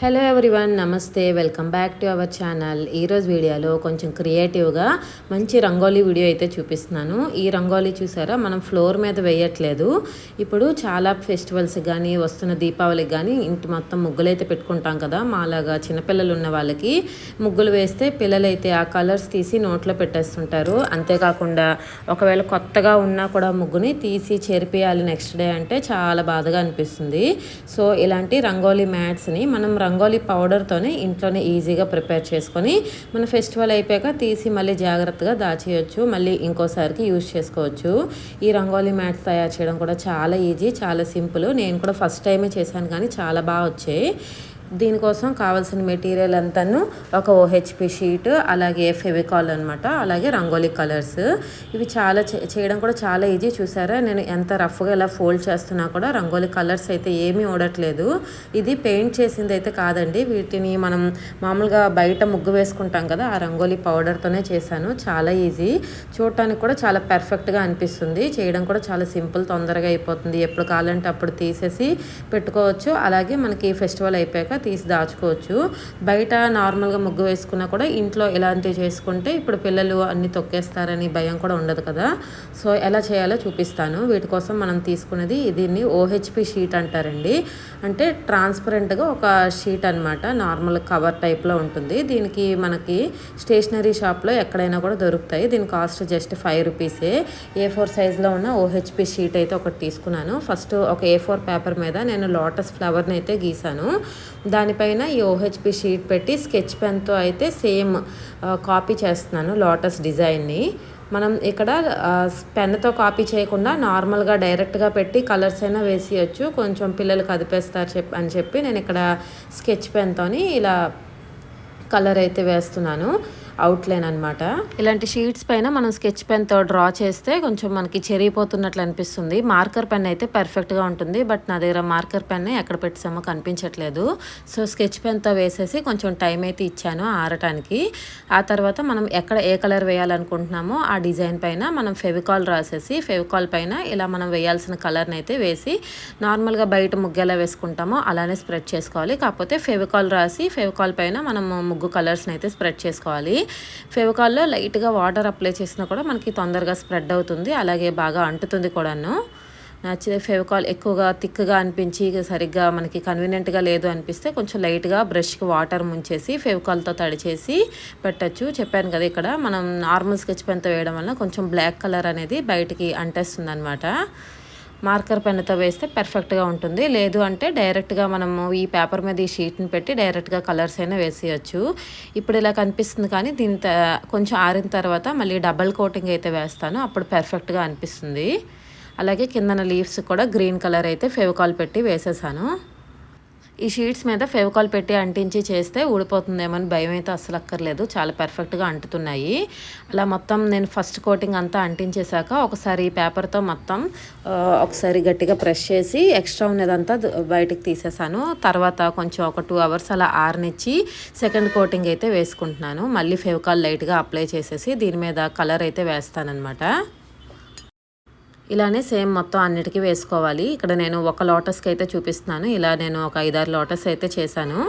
Hello everyone నమస్తే. Welcome back to our channel ఈరోజు వీడియోలో కొంచెం క్రియేటివ్గా మంచి రంగోలీ వీడియో అయితే చూపిస్తున్నాను. ఈ రంగోలీ చూసారా? మనం ఫ్లోర్ మీద వేయట్లేదు. ఇప్పుడు చాలా ఫెస్టివల్స్ కానీ వస్తున్న దీపావళికి కానీ ఇంటి మొత్తం ముగ్గులు అయితే పెట్టుకుంటాం కదా. మాలాగా చిన్నపిల్లలు ఉన్న వాళ్ళకి ముగ్గులు వేస్తే పిల్లలైతే ఆ కలర్స్ తీసి నోట్లో పెట్టేస్తుంటారు. అంతేకాకుండా ఒకవేళ కొత్తగా ఉన్నా కూడా ముగ్గుని తీసి చెరిపేయాలి నెక్స్ట్ డే అంటే చాలా బాధగా అనిపిస్తుంది. సో ఇలాంటి రంగోలీ మ్యాట్స్ని మనం రంగోలీ పౌడర్తోనే ఇంట్లోనే ఈజీగా ప్రిపేర్ చేసుకొని మన ఫెస్టివల్ అయిపోయాక తీసి మళ్ళీ జాగ్రత్తగా దాచేయచ్చు మళ్ళీ ఇంకోసారికి యూజ్ చేసుకోవచ్చు. ఈ రంగోలీ మ్యాట్స్ తయారు చేయడం కూడా చాలా ఈజీ చాలా సింపుల్. నేను కూడా ఫస్ట్ టైమే చేశాను కానీ చాలా బాగా వచ్చాయి. దీనికోసం కావాల్సిన మెటీరియల్ అంతాను ఒక ఓహెచ్పి షీట్ అలాగే ఫెవికాల్ అనమాట అలాగే రంగోలీ కలర్స్. ఇవి చాలా చే- చేయడం కూడా చాలా ఈజీ చూసారా? నేను ఎంత రఫ్గా ఇలా ఫోల్డ్ చేస్తున్నా కూడా రంగోలీ కలర్స్ అయితే ఏమీ ఓడట్లేదు ఇది పెయింట్ చేసింది అయితే కాదండి. వీటిని మనం మామూలుగా బయట ముగ్గు వేసుకుంటాం కదా ఆ రంగోలీ పౌడర్తోనే చేశాను. చాలా ఈజీ. చూడటానికి కూడా చాలా పర్ఫెక్ట్గా అనిపిస్తుంది. చేయడం కూడా చాలా సింపుల్ తొందరగా అయిపోతుంది. ఎప్పుడు కావాలంటే అప్పుడు తీసేసి పెట్టుకోవచ్చు. అలాగే మనకి ఫెస్టివల్ అయిపోయాక తీసి దాచుకోవచ్చు. బయట నార్మల్గా ముగ్గు వేసుకున్నా కూడా ఇంట్లో ఇలాంటివి చేసుకుంటే ఇప్పుడు పిల్లలు అన్ని తొక్కేస్తారని భయం కూడా ఉండదు కదా. సో ఎలా చేయాలో చూపిస్తాను. వీటి కోసం మనం తీసుకున్నది దీన్ని ఓహెచ్పి షీట్ అంటారండి. అంటే ట్రాన్స్పరెంట్గా ఒక షీట్ అనమాట నార్మల్ కవర్ టైప్లో ఉంటుంది. దీనికి మనకి స్టేషనరీ షాప్లో ఎక్కడైనా కూడా దొరుకుతాయి. దీని కాస్ట్ జస్ట్ ఫైవ్ రూపీసే. ఏ ఫోర్ సైజ్లో ఉన్న ఓహెచ్పి షీట్ అయితే ఒకటి తీసుకున్నాను. ఫస్ట్ ఒక ఏ ఫోర్ పేపర్ మీద నేను లోటస్ ఫ్లవర్ని అయితే గీసాను. దానిపైన ఈ ఓహెచ్పి షీట్ పెట్టి స్కెచ్ పెన్తో అయితే సేమ్ కాపీ చేస్తున్నాను లోటస్ డిజైన్ని. మనం ఇక్కడ పెన్తో కాపీ చేయకుండా నార్మల్గా డైరెక్ట్గా పెట్టి కలర్స్ అయినా వేసేయచ్చు. కొంచెం పిల్లలు కదిపేస్తారు చెప్ అని చెప్పి నేను ఇక్కడ స్కెచ్ పెన్తోని ఇలా కలర్ అయితే వేస్తున్నాను. అవుట్లైన్ అనమాట ఇలాంటి షీట్స్ పైన మనం స్కెచ్ పెన్తో డ్రా చేస్తే కొంచెం మనకి చెరిగిపోతున్నట్లు అనిపిస్తుంది. మార్కర్ పెన్ అయితే పర్ఫెక్ట్గా ఉంటుంది. బట్ నా దగ్గర మార్కర్ పెన్ ఎక్కడ పెట్టామో కనిపించట్లేదు. సో స్కెచ్ పెన్తో వేసేసి కొంచెం టైం అయితే ఇచ్చాను ఆరటానికి. ఆ తర్వాత మనం ఎక్కడ ఏ కలర్ వేయాలనుకుంటున్నామో ఆ డిజైన్ పైన మనం ఫెవికాల్ రాసేసి ఫెవికాల్ పైన ఇలా మనం వేయాల్సిన కలర్ని అయితే వేసి నార్మల్గా బయట ముగ్గు ఎలా వేసుకుంటామో అలానే స్ప్రెడ్ చేసుకోవాలి. కాకపోతే ఫెవికాల్ రాసి ఫెవికాల్ పైన మనం ముగ్గు కలర్స్ని అయితే స్ప్రెడ్ చేసుకోవాలి. ఫెవికాల్లో లైట్గా వాటర్ అప్లై చేసినా కూడా మనకి తొందరగా స్ప్రెడ్ అవుతుంది. అలాగే బాగా అంటుతుంది కూడాను. నచ్చితే ఫెవికాల్ ఎక్కువగా థిక్గా అనిపించి సరిగ్గా మనకి కన్వీనియంట్గా లేదు అనిపిస్తే కొంచెం లైట్గా బ్రష్కి వాటర్ ముంచేసి ఫెవికాల్తో తడిచేసి పెట్టచ్చు. చెప్పాను కదా ఇక్కడ మనం నార్మల్ స్కెచ్ పెన్తో వేయడం వల్ల కొంచెం బ్లాక్ కలర్ అనేది బయటికి అంటేస్తుంది అనమాట మార్కర్ పెన్నుతో వేస్తే పర్ఫెక్ట్గా ఉంటుంది. లేదు అంటే డైరెక్ట్గా మనము ఈ పేపర్ మీద ఈ షీట్ని పెట్టి డైరెక్ట్గా కలర్స్ అయినా వేసేయచ్చు. ఇప్పుడు ఇలా కనిపిస్తుంది కానీ దీని కొంచెం ఆరిన తర్వాత మళ్ళీ డబల్ కోటింగ్ అయితే వేస్తాను. అప్పుడు పర్ఫెక్ట్గా అనిపిస్తుంది. అలాగే కిందన లీవ్స్ కూడా గ్రీన్ కలర్ అయితే ఫెవికాల్ పెట్టి వేసేసాను. ఈ షీట్స్ మీద ఫెవికాల్ పెట్టి అంటించి చేస్తే ఊడిపోతుందేమో అని భయం అయితే అస్సలు అక్కర్లేదు. చాలా పర్ఫెక్ట్గా అంటుతున్నాయి. అలా మొత్తం నేను ఫస్ట్ కోటింగ్ అంతా అంటించేశాక ఒకసారి పేపర్తో మొత్తం ఒకసారి గట్టిగా ప్రెస్ చేసి ఎక్స్ట్రా ఉన్నదంతా బయటకు తీసేసాను తర్వాత కొంచెం ఒక టూ అవర్స్ అలా ఆరనిచ్చి సెకండ్ కోటింగ్ అయితే వేసుకుంటున్నాను. మళ్ళీ ఫెవికాల్ లైట్గా అప్లై చేసేసి దీని మీద కలర్ అయితే వేస్తానన్నమాట. ఇలానే సేమ్ మొత్తం అన్నిటికీ వేసుకోవాలి. ఇక్కడ నేను ఒక లోటస్కి అయితే చూపిస్తున్నాను. ఇలా నేను ఒక ఐదారు లోటస్ అయితే చేశాను.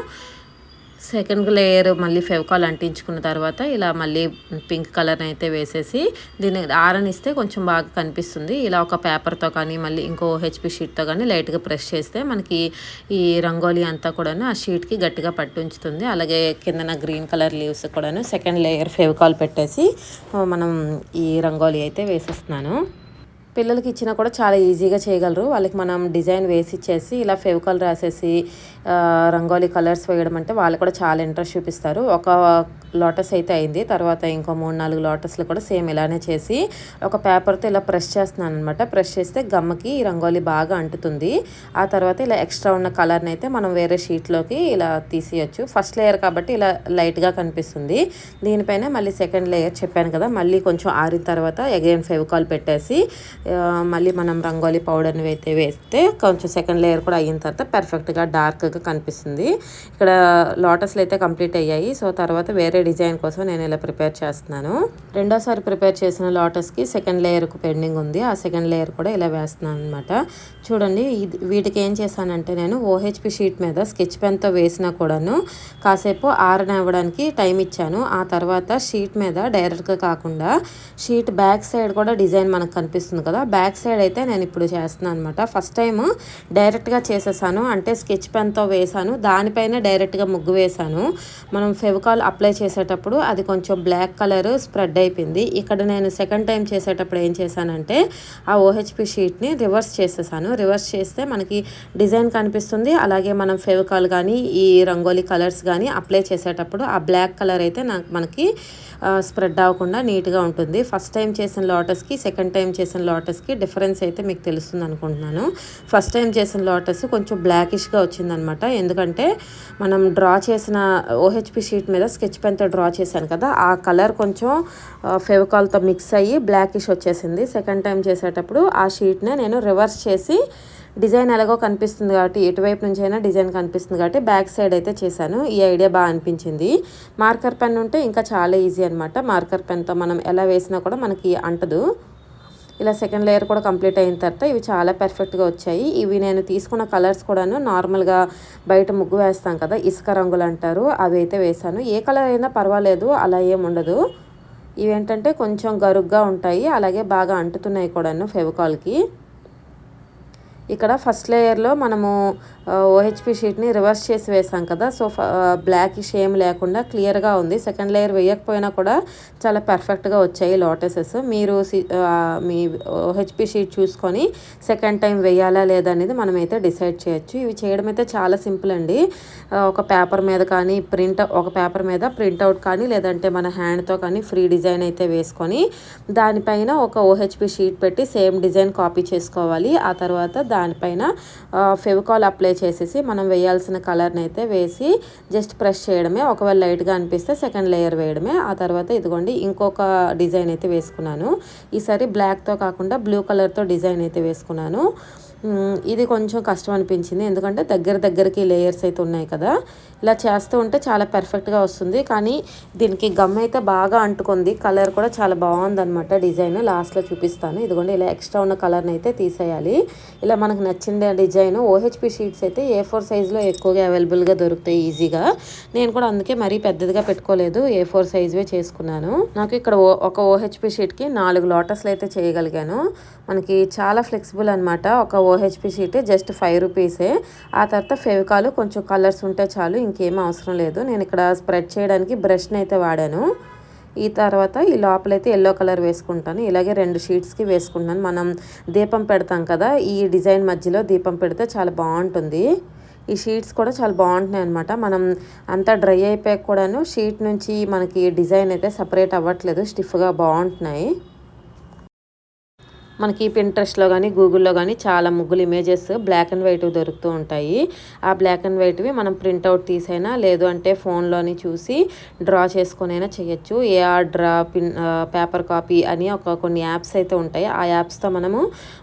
సెకండ్ లేయర్ మళ్ళీ ఫెవికాల్ అంటించుకున్న తర్వాత ఇలా మళ్ళీ పింక్ కలర్ అయితే వేసేసి దీన్ని ఆరనిస్తే కొంచెం బాగా కనిపిస్తుంది. ఇలా ఒక పేపర్తో కానీ మళ్ళీ ఇంకో హెచ్పి షీట్తో కానీ లైట్గా ప్రెస్ చేస్తే మనకి ఈ రంగోలీ అంతా కూడాను ఆ షీట్కి గట్టిగా పట్టుంచుతుంది. అలాగే కిందన గ్రీన్ కలర్ లీవ్స్ కూడాను సెకండ్ లేయర్ ఫెవికాల్ పెట్టేసి మనం ఈ రంగోలీ అయితే వేసేస్తున్నాను. పిల్లలకి ఇచ్చినా కూడా చాలా ఈజీగా చేయగలరు. వాళ్ళకి మనం డిజైన్ వేసి ఇచ్చేసి ఇలా ఫెవికాల్ రాసేసి రంగోలీ కలర్స్ వేయడం అంటే వాళ్ళు కూడా చాలా ఇంట్రెస్ట్ చూపిస్తారు. ఒక లోటస్ అయితే అయింది. తర్వాత ఇంకో మూడు నాలుగు లోటస్లు కూడా సేమ్ ఇలానే చేసి ఒక పేపర్తో ఇలా ప్రెస్ చేస్తున్నాను అనమాట ప్రెస్ చేస్తే గమ్మకి రంగోలీ బాగా అంటుతుంది. ఆ తర్వాత ఇలా ఎక్స్ట్రా ఉన్న కలర్ని అయితే మనం వేరే షీట్లోకి ఇలా తీసేయచ్చు. ఫస్ట్ లేయర్ కాబట్టి ఇలా లైట్గా కనిపిస్తుంది. దీనిపైన మళ్ళీ సెకండ్ లేయర్ చెప్పాను కదా మళ్ళీ కొంచెం ఆరిన తర్వాత అగైన్ ఫెవికాల్ పెట్టేసి మళ్ళీ మనం రంగోలీ పౌడర్ని అయితే వేస్తే కొంచెం సెకండ్ లేయర్ కూడా అయిన తర్వాత పర్ఫెక్ట్గా డార్క్గా కనిపిస్తుంది. ఇక్కడ లోటస్లు అయితే కంప్లీట్ అయ్యాయి. సో తర్వాత వేరే డిజైన్ కోసం నేను ఇలా ప్రిపేర్ చేస్తున్నాను. రెండోసారి ప్రిపేర్ చేసిన లోటస్కి సెకండ్ లేయర్కు పెండింగ్ ఉంది. ఆ సెకండ్ లేయర్ కూడా ఇలా వేస్తున్నాను అనమాట చూడండి ఇది వీటికి ఏం చేశానంటే నేను ఓహెచ్పి షీట్ మీద స్కెచ్ పెన్తో వేసినా కూడాను కాసేపు ఆరనివ్వడానికి టైం ఇచ్చాను. ఆ తర్వాత షీట్ మీద డైరెక్ట్గా కాకుండా షీట్ బ్యాక్ సైడ్ కూడా డిజైన్ మనకు కనిపిస్తుంది కదా బ్యాక్ సైడ్ అయితే నేను ఇప్పుడు చేస్తున్నాను అనమాట ఫస్ట్ టైం డైరెక్ట్గా చేసేసాను. అంటే స్కెచ్ పెన్తో వేసాను. దానిపైన డైరెక్ట్గా ముగ్గు వేసాను. మనం ఫెవికాల్ అప్లై చేసేటప్పుడు అది కొంచెం బ్లాక్ కలర్ స్ప్రెడ్ అయిపోయింది. ఇక్కడ నేను సెకండ్ టైం చేసేటప్పుడు ఏం చేశానంటే ఆ ఓహెచ్పి షీట్ని రివర్స్ చేసేసాను. రివర్స్ చేస్తే మనకి డిజైన్ కనిపిస్తుంది. అలాగే మనం ఫెవికాల్ కానీ ఈ రంగోలీ కలర్స్ కానీ అప్లై చేసేటప్పుడు ఆ బ్లాక్ కలర్ అయితే నాకు మనకి స్ప్రెడ్ అవ్వకుండా నీట్గా ఉంటుంది. ఫస్ట్ టైం చేసిన లోటస్కి సెకండ్ టైం చేసిన లోటస్కి డిఫరెన్స్ అయితే మీకు తెలుస్తుంది అనుకుంటున్నాను. ఫస్ట్ టైం చేసిన లోటస్ కొంచెం బ్లాకిష్గా వచ్చిందనమాట. ఎందుకంటే మనం డ్రా చేసిన ఓహెచ్పి షీట్ మీద స్కెచ్ పెన్తో డ్రా చేశాను కదా ఆ కలర్ కొంచెం ఫెవికాల్తో మిక్స్ అయ్యి బ్లాకిష్ వచ్చేసింది. సెకండ్ టైం చేసేటప్పుడు ఆ షీట్ని నేను రివర్స్ చేసి డిజైన్ ఎలాగో కనిపిస్తుంది కాబట్టి ఎటువైపు నుంచి అయినా డిజైన్ కనిపిస్తుంది కాబట్టి బ్యాక్ సైడ్ అయితే చేశాను. ఈ ఐడియా బాగా అనిపించింది. మార్కర్ పెన్ ఉంటే ఇంకా చాలా ఈజీ అనమాట మార్కర్ పెన్తో మనం ఎలా వేసినా కూడా మనకి అంటదు. ఇలా సెకండ్ లేయర్ కూడా కంప్లీట్ అయిన తర్వాత ఇవి చాలా పర్ఫెక్ట్గా వచ్చాయి. ఇవి నేను తీసుకున్న కలర్స్ కూడాను నార్మల్గా బయట ముగ్గు వేస్తాం కదా ఇసుక రంగులు అంటారు అవి అయితే వేసాను ఏ కలర్ అయినా పర్వాలేదు అలా ఏముండదు ఇవేంటంటే కొంచెం గరుగ్గా ఉంటాయి అలాగే బాగా అంటుతున్నాయి కూడాను ఫెవికాల్కి ఇక్కడ ఫస్ట్ లేయర్లో మనము ఓహెచ్పి షీట్ని రివర్స్ చేసి వేసాం కదా. సో బ్లాకిష్ ఏం లేకుండా క్లియర్గా ఉంది. సెకండ్ లేయర్ వేయకపోయినా కూడా చాలా పర్ఫెక్ట్గా వచ్చాయి లోటసెస్. మీరు సి- మీ ఓహెచ్పి షీట్ చూసుకొని సెకండ్ టైం వేయాలా లేదా అనేది మనమైతే డిసైడ్ చేయొచ్చు. ఇవి చేయడం అయితే చాలా సింపుల్ అండి. ఒక పేపర్ మీద కానీ ప్రింట్ ఒక పేపర్ మీద ప్రింట్అవుట్ కానీ లేదంటే మన హ్యాండ్తో కానీ ఫ్రీ డిజైన్ అయితే వేసుకొని దానిపైన ఒక ఓహెచ్పి షీట్ పెట్టి సేమ్ డిజైన్ కాపీ చేసుకోవాలి. ఆ తర్వాత దానిపైన ఫెవికాల్ అప్లై చేసేసి మనం వేయాల్సిన కలర్ని అయితే వేసి జస్ట్ ప్రెస్ చేయడమే. ఒకవేళ లైట్గా అనిపిస్తే సెకండ్ లేయర్ వేయడమే. ఆ తర్వాత ఇదిగోండి ఇంకొక డిజైన్ అయితే వేసుకున్నాను. ఈసారి బ్లాక్తో కాకుండా బ్లూ కలర్తో డిజైన్ అయితే వేసుకున్నాను. ఇది కొంచెం కష్టం అనిపించింది. ఎందుకంటే దగ్గర దగ్గరికి లేయర్స్ అయితే ఉన్నాయి కదా. ఇలా చేస్తూ ఉంటే చాలా పెర్ఫెక్ట్గా వస్తుంది. కానీ దీనికి గమ్ అయితే బాగా అంటుకుంది. కలర్ కూడా చాలా బాగుందనమాట డిజైన్ లాస్ట్లో చూపిస్తాను. ఇదిగోండి ఇలా ఎక్స్ట్రా ఉన్న కలర్ని అయితే తీసేయాలి. ఇలా మనకు నచ్చిన డిజైన్ ఓహెచ్పి షీట్స్ అయితే ఏ ఫోర్ సైజులో ఎక్కువగా అవైలబుల్గా దొరుకుతాయి ఈజీగా నేను కూడా అందుకే మరీ పెద్దదిగా పెట్టుకోలేదు. ఏ ఫోర్ సైజువే చేసుకున్నాను. నాకు ఇక్కడ ఓ- ఒక ఓహెచ్పి షీట్కి నాలుగు లోటస్లు అయితే చేయగలిగాను. మనకి చాలా ఫ్లెక్సిబుల్ అనమాట ఒక ఓహెచ్పి షీట్ జస్ట్ ఫైవ్ రూపీసే. ఆ తర్వాత ఫెవికాలు కొంచెం కలర్స్ ఉంటే చాలు ఇంకేం అవసరం లేదు. నేను ఇక్కడ స్ప్రెడ్ చేయడానికి బ్రష్ని అయితే వాడాను. ఈ తర్వాత ఈ లోపలైతే ఎల్లో కలర్ వేసుకుంటాను. ఇలాగే రెండు షీట్స్కి వేసుకుంటాను. మనం దీపం పెడతాం కదా ఈ డిజైన్ మధ్యలో దీపం పెడితే చాలా బాగుంటుంది. ఈ షీట్స్ కూడా చాలా బాగుంటున్నాయి అనమాట మనం అంతా డ్రై అయిపోయాక కూడాను షీట్ నుంచి మనకి డిజైన్ అయితే సపరేట్ అవ్వట్లేదు. స్టిఫ్గా బాగుంటున్నాయి. మనకి పింట్రెస్ట్లో కానీ గూగుల్లో కానీ చాలా ముగ్గులు ఇమేజెస్ బ్లాక్ అండ్ వైట్ దొరుకుతూ ఉంటాయి. ఆ బ్లాక్ అండ్ వైట్వి మనం ప్రింట్అవుట్ తీసైనా లేదు అంటే ఫోన్లోని చూసి డ్రా చేసుకునైనా చేయొచ్చు. AR draw pin paper copy అని ఒక కొన్ని యాప్స్ అయితే ఉంటాయి. ఆ యాప్స్తో మనము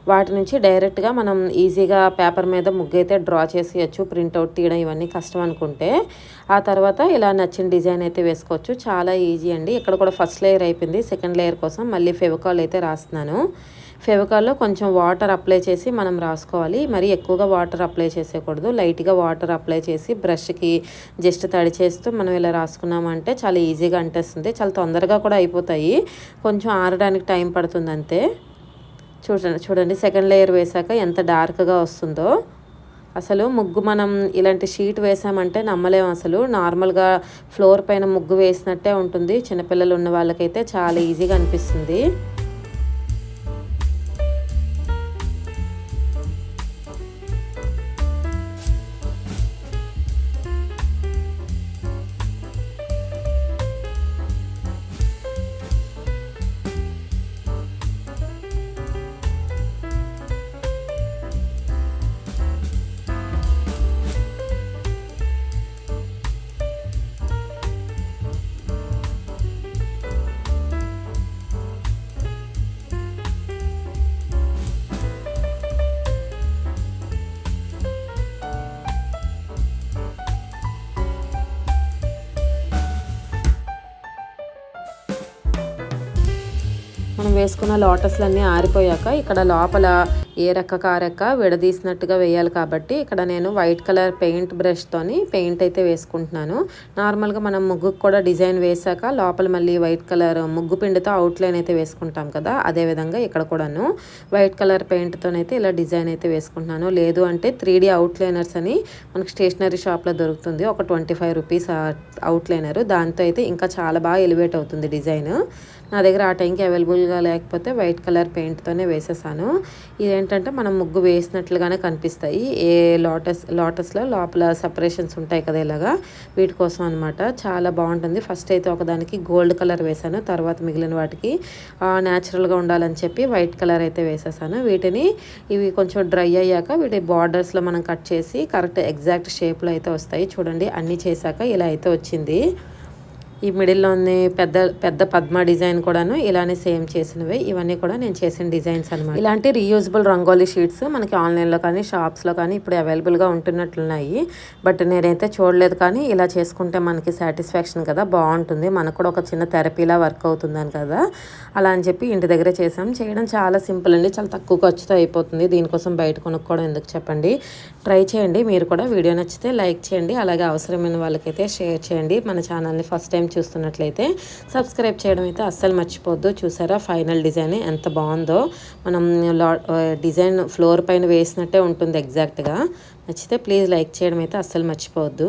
వాటి నుంచి డైరెక్ట్గా మనం ఈజీగా పేపర్ మీద ముగ్గు అయితే డ్రా చేసేయచ్చు ప్రింట్అవుట్ తీయడం ఇవన్నీ కష్టం అనుకుంటే. ఆ తర్వాత ఇలా నచ్చిన డిజైన్ అయితే వేసుకోవచ్చు. చాలా ఈజీ అండి. ఇక్కడ కూడా ఫస్ట్ లేయర్ అయిపోయింది. సెకండ్ లేయర్ కోసం మళ్ళీ ఫెవికాల్ అయితే రాస్తున్నాను. ఫెవికాల్లో కొంచెం వాటర్ అప్లై చేసి మనం రాసుకోవాలి. మరి ఎక్కువగా వాటర్ అప్లై చేసేయకూడదు. లైట్గా వాటర్ అప్లై చేసి బ్రష్కి జస్ట్ తడి చేస్తూ మనం ఇలా రాసుకున్నామంటే చాలా ఈజీగా అంటేస్తుంది చాలా తొందరగా కూడా అయిపోతాయి. కొంచెం ఆరడానికి టైం పడుతుంది అంతే. చూడండి చూడండి సెకండ్ లేయర్ వేసాక ఎంత డార్క్గా వస్తుందో. అసలు ముగ్గు మనం ఇలాంటి షీట్ వేసామంటే నమ్మలేం అసలు. నార్మల్గా ఫ్లోర్ పైన ముగ్గు వేసినట్టే ఉంటుంది. చిన్నపిల్లలు ఉన్న వాళ్ళకైతే చాలా ఈజీగా అనిపిస్తుంది. మనం వేసుకున్న లోటస్లన్నీ ఆరిపోయాక ఇక్కడ లోపల ఏ రెక్క కారెక్క విడదీసినట్టుగా వేయాలి కాబట్టి ఇక్కడ నేను వైట్ కలర్ పెయింట్ బ్రష్తోని పెయింట్ అయితే వేసుకుంటున్నాను. నార్మల్గా మనం ముగ్గుకు కూడా డిజైన్ వేసాక లోపల మళ్ళీ వైట్ కలర్ ముగ్గు పిండితో అవుట్లైన్ అయితే వేసుకుంటాం కదా అదే విధంగా ఇక్కడ కూడాను వైట్ కలర్ పెయింట్తోనైతే ఇలా డిజైన్ అయితే వేసుకుంటున్నాను. లేదు అంటే త్రీ డీ అవుట్లైనర్స్ అని మనకు స్టేషనరీ షాప్లో దొరుకుతుంది. ఒక ట్వంటీ ఫైవ్ రూపీస్ అవుట్లైనర్. దాంతో అయితే ఇంకా చాలా బాగా ఎలివేట్ అవుతుంది డిజైన్. నా దగ్గర ఆ టైంకి అవైలబుల్గా లేకపోతే వైట్ కలర్ పెయింట్తోనే వేసేసాను. ఇదేంటంటే మనం ముగ్గు వేసినట్లుగానే కనిపిస్తాయి. ఏ లోటస్ లోటస్లో లోపల సపరేషన్స్ ఉంటాయి కదా ఇలాగా? వీటి కోసం అనమాట చాలా బాగుంటుంది. ఫస్ట్ అయితే ఒకదానికి గోల్డ్ కలర్ వేసాను. తర్వాత మిగిలిన వాటికి న్యాచురల్గా ఉండాలని చెప్పి వైట్ కలర్ అయితే వేసేసాను. వీటిని ఇవి కొంచెం డ్రై అయ్యాక వీటి బార్డర్స్లో మనం కట్ చేసి కరెక్ట్ ఎగ్జాక్ట్ షేప్లో అయితే వస్తాయి. చూడండి అన్నీ చేశాక ఇలా అయితే వచ్చింది. ఈ మిడిల్లోని పెద్ద పెద్ద పద్మ డిజైన్ కూడాను ఇలానే సేమ్ చేసినవి. ఇవన్నీ కూడా నేను చేసిన డిజైన్స్ అనమాట ఇలాంటి రీయూజబుల్ రంగోలీ షీట్స్ మనకి ఆన్లైన్లో కానీ షాప్స్లో కానీ ఇప్పుడు అవైలబుల్గా ఉంటున్నట్లున్నాయి. బట్ నేనైతే చూడలేదు కానీ ఇలా చేసుకుంటే మనకి సాటిస్ఫాక్షన్ కదా బాగుంటుంది. మనకు కూడా ఒక చిన్న థెరపీలా వర్క్ అవుతుందని కదా. అలా అని చెప్పి ఇంటి దగ్గరే చేసాం. చేయడం చాలా సింపుల్ అండి. చాలా తక్కువ ఖర్చుతో అయిపోతుంది. దీనికోసం బయట కొనుక్కోవడం ఎందుకు చెప్పండి. ట్రై చేయండి. మీరు కూడా వీడియో నచ్చితే లైక్ చేయండి. అలాగే అవసరమైన వాళ్ళకైతే షేర్ చేయండి. మన ఛానల్ని ఫస్ట్ టైం చూస్తున్నట్లయితే సబ్స్క్రైబ్ చేయడం అయితే అస్సలు మర్చిపోవద్దు. చూసారా ఫైనల్ డిజైన్ ఎంత బాగుందో. మనం లా డిజైన్ ఫ్లోర్ పైన వేసినట్టే ఉంటుంది ఎగ్జాక్ట్గా. నచ్చితే ప్లీజ్ లైక్ చేయడం అయితే అస్సలు మర్చిపోవద్దు.